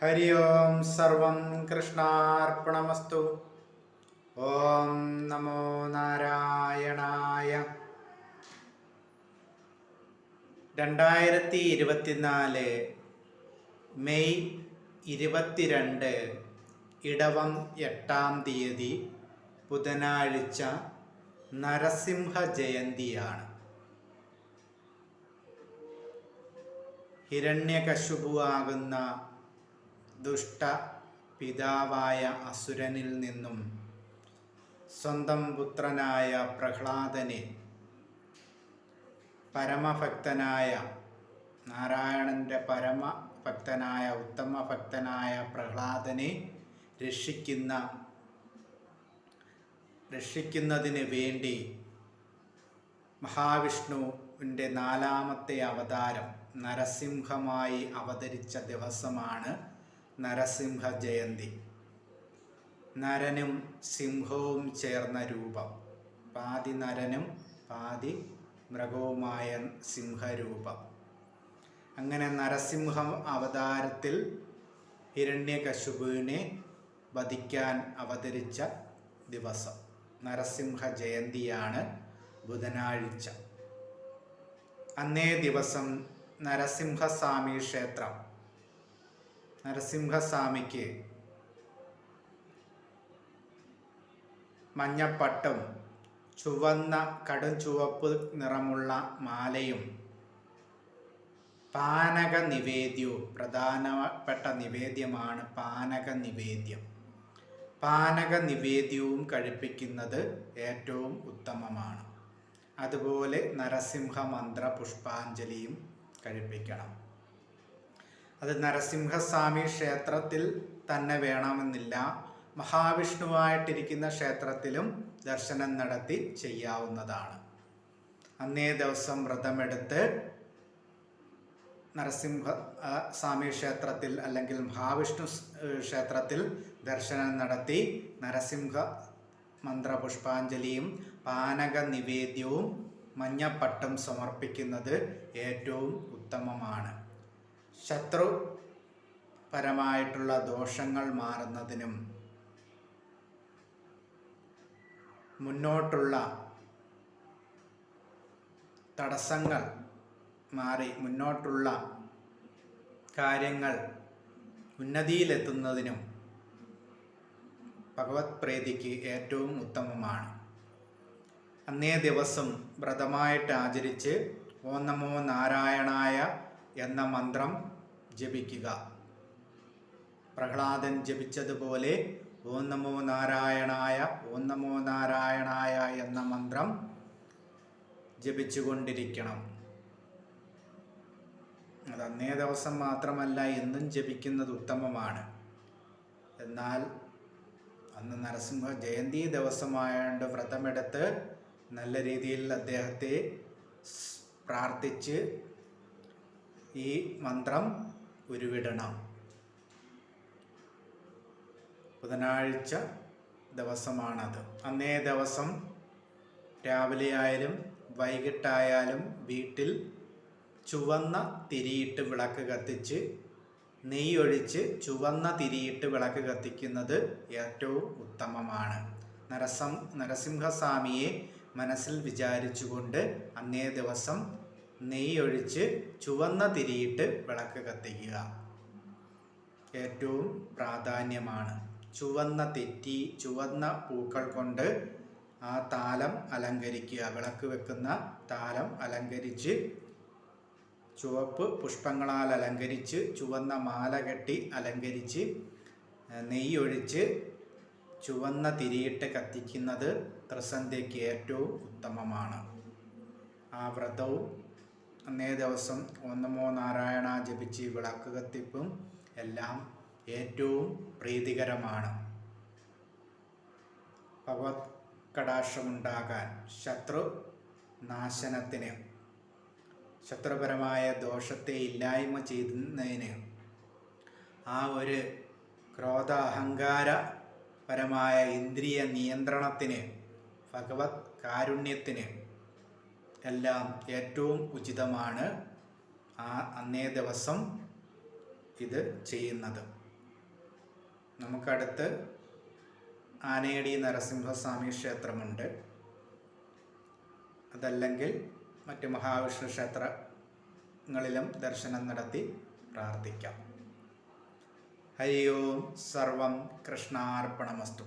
ഹരി ഓം സർവം കൃഷ്ണാർപ്പണമസ്തു ഓം നമോ നാരായണായ രണ്ടായിരത്തി ഇരുപത്തിനാല് മെയ് ഇരുപത്തിരണ്ട് ഇടവം എട്ടാം തീയതി ബുധനാഴ്ച നരസിംഹ ജയന്തിയാണ്. ഹിരണ്യകശുപുവാകുന്ന ദുഷ്ട പിതാവായ അസുരനിൽ നിന്നും സ്വന്തം പുത്രനായ പ്രഹ്ലാദനെ പരമഭക്തനായ നാരായണന്റെ പരമഭക്തനായ ഉത്തമഭക്തനായ പ്രഹ്ലാദനെ രക്ഷിക്കുന്ന രക്ഷിക്കുന്നതിന് വേണ്ടി മഹാവിഷ്ണുവിന്റെ നാലാമത്തെ അവതാരം നരസിംഹമായി അവതരിച്ച ദിവസമാണ് നരസിംഹ ജയന്തി. നരനും സിംഹവും ചേർന്ന രൂപം. പാതി നരനും പാതി മൃഗവുമായ സിംഹരൂപം. അങ്ങനെ നരസിംഹ അവതാരത്തിൽ ഹിരണ്യകശുപുവിനെ വധിക്കാൻ അവതരിച്ച ദിവസം. നരസിംഹ ജയന്തിയാണ് ബുധനാഴ്ച. അന്നേ ദിവസം നരസിംഹസ്വാമി ക്ഷേത്രം നരസിംഹസ്വാമിക്ക് മഞ്ഞപ്പട്ടും ചുവന്ന കടും ചുവപ്പ് നിറമുള്ള മാലയും പാനക നിവേദ്യവും പ്രധാനപ്പെട്ട നിവേദ്യമാണ് പാനക നിവേദ്യം പാനക നിവേദ്യവും കഴിപ്പിക്കുന്നത് ഏറ്റവും ഉത്തമമാണ്. അതുപോലെ നരസിംഹ മന്ത്ര പുഷ്പാഞ്ജലിയും കഴിപ്പിക്കണം. അത് നരസിംഹസ്വാമി ക്ഷേത്രത്തിൽ തന്നെ വേണമെന്നില്ല. മഹാവിഷ്ണുവായിട്ടിരിക്കുന്ന ക്ഷേത്രത്തിലും ദർശനം നടത്തി ചെയ്യാവുന്നതാണ്. അന്നേ ദിവസം വ്രതമെടുത്ത് നരസിംഹ സ്വാമി ക്ഷേത്രത്തിൽ അല്ലെങ്കിൽ മഹാവിഷ്ണു ക്ഷേത്രത്തിൽ ദർശനം നടത്തി നരസിംഹ മന്ത്രപുഷ്പാഞ്ജലിയും പാനക നിവേദ്യവും മഞ്ഞപ്പട്ടും സമർപ്പിക്കുന്നത് ഏറ്റവും ഉത്തമമാണ്. ശത്രു പരമായിട്ടുള്ള ദോഷങ്ങൾ മാറുന്നതിനും മുന്നോട്ടുള്ള തടസ്സങ്ങൾ മാറി മുന്നോട്ടുള്ള കാര്യങ്ങൾ ഉന്നതിയിലെത്തുന്നതിനും ഭഗവത് പ്രീതിക്ക് ഏറ്റവും ഉത്തമമാണ്. അന്നേ ദിവസം വ്രതമായിട്ട് ആചരിച്ച് ഓം നമോ നാരായണായ എന്ന മന്ത്രം ജപിക്കുക. പ്രഹ്ലാദൻ ജപിച്ചതുപോലെ ഓം നമോ നാരായണായ ഓം നമോ നാരായണായ എന്ന മന്ത്രം ജപിച്ചുകൊണ്ടിരിക്കണം. അത് അന്നേ ദിവസം മാത്രമല്ല എന്നും ജപിക്കുന്നത് ഉത്തമമാണ്. എന്നാൽ അന്ന് നരസിംഹ ജയന്തി ദിവസമായതുകൊണ്ട് വ്രതമെടുത്ത് നല്ല രീതിയിൽ അദ്ദേഹത്തെ പ്രാർത്ഥിച്ച് ഈ മന്ത്രം ഉരുവിടണം. ബുധനാഴ്ച ദിവസമാണത്. അന്നേ ദിവസം രാവിലെ ആയാലും വൈകിട്ടായാലും വീട്ടിൽ ചുവന്ന തിരിയിട്ട് വിളക്ക് കത്തിച്ച് നെയ്യൊഴിച്ച് ചുവന്ന തിരിയിട്ട് വിളക്ക് കത്തിക്കുന്നത് ഏറ്റവും ഉത്തമമാണ്. നരസം നരസിംഹസ്വാമിയെ മനസ്സിൽ വിചാരിച്ചുകൊണ്ട് അന്നേ ദിവസം നെയ്യൊഴിച്ച് ചുവന്ന തിരിയിട്ട് വിളക്ക് കത്തിക്കുക. ഏറ്റവും പ്രാധാന്യമാണ് ചുവന്ന തെറ്റി ചുവന്ന പൂക്കൾ കൊണ്ട് ആ താലം അലങ്കരിക്കുക. വിളക്ക് വെക്കുന്ന താലം അലങ്കരിച്ച് ചുവപ്പ് പുഷ്പങ്ങളാൽ അലങ്കരിച്ച് ചുവന്ന മാല കെട്ടി അലങ്കരിച്ച് നെയ്യൊഴിച്ച് ചുവന്ന തിരിയിട്ട് കത്തിക്കുന്നത് ത്രിസന്ധ്യയ്ക്ക് ഏറ്റവും ഉത്തമമാണ്. ആ വ്രതവും അന്നേ ദിവസം ഒന്നമോ നമോ നാരായണ ജപിച്ച് വിളക്ക് കത്തിപ്പും എല്ലാം ഏറ്റവും പ്രീതികരമാണ്. ഭഗവത് കടാക്ഷമുണ്ടാകാൻ ശത്രു നാശനത്തിന് ശത്രുപരമായ ദോഷത്തെ ഇല്ലായ്മ ചെയ്യുന്നതിന് ആ ഒരു ക്രോധ അഹങ്കാര പരമായ ഇന്ദ്രിയ നിയന്ത്രണത്തിന് ഭഗവത് കാരുണ്യത്തിന് എല്ലാം ഏറ്റവും ഉചിതമാണ് ആ അന്നേ ദിവസം ഇത് ചെയ്യുന്നത്. നമുക്കടുത്ത് ആനയടി നരസിംഹസ്വാമി ക്ഷേത്രമുണ്ട്. അതല്ലെങ്കിൽ മറ്റ് മഹാവിഷ്ണു ക്ഷേത്രങ്ങളിലും ദർശനം നടത്തി പ്രാർത്ഥിക്കാം. ഹരി ഓം സർവം കൃഷ്ണാർപ്പണമസ്തു.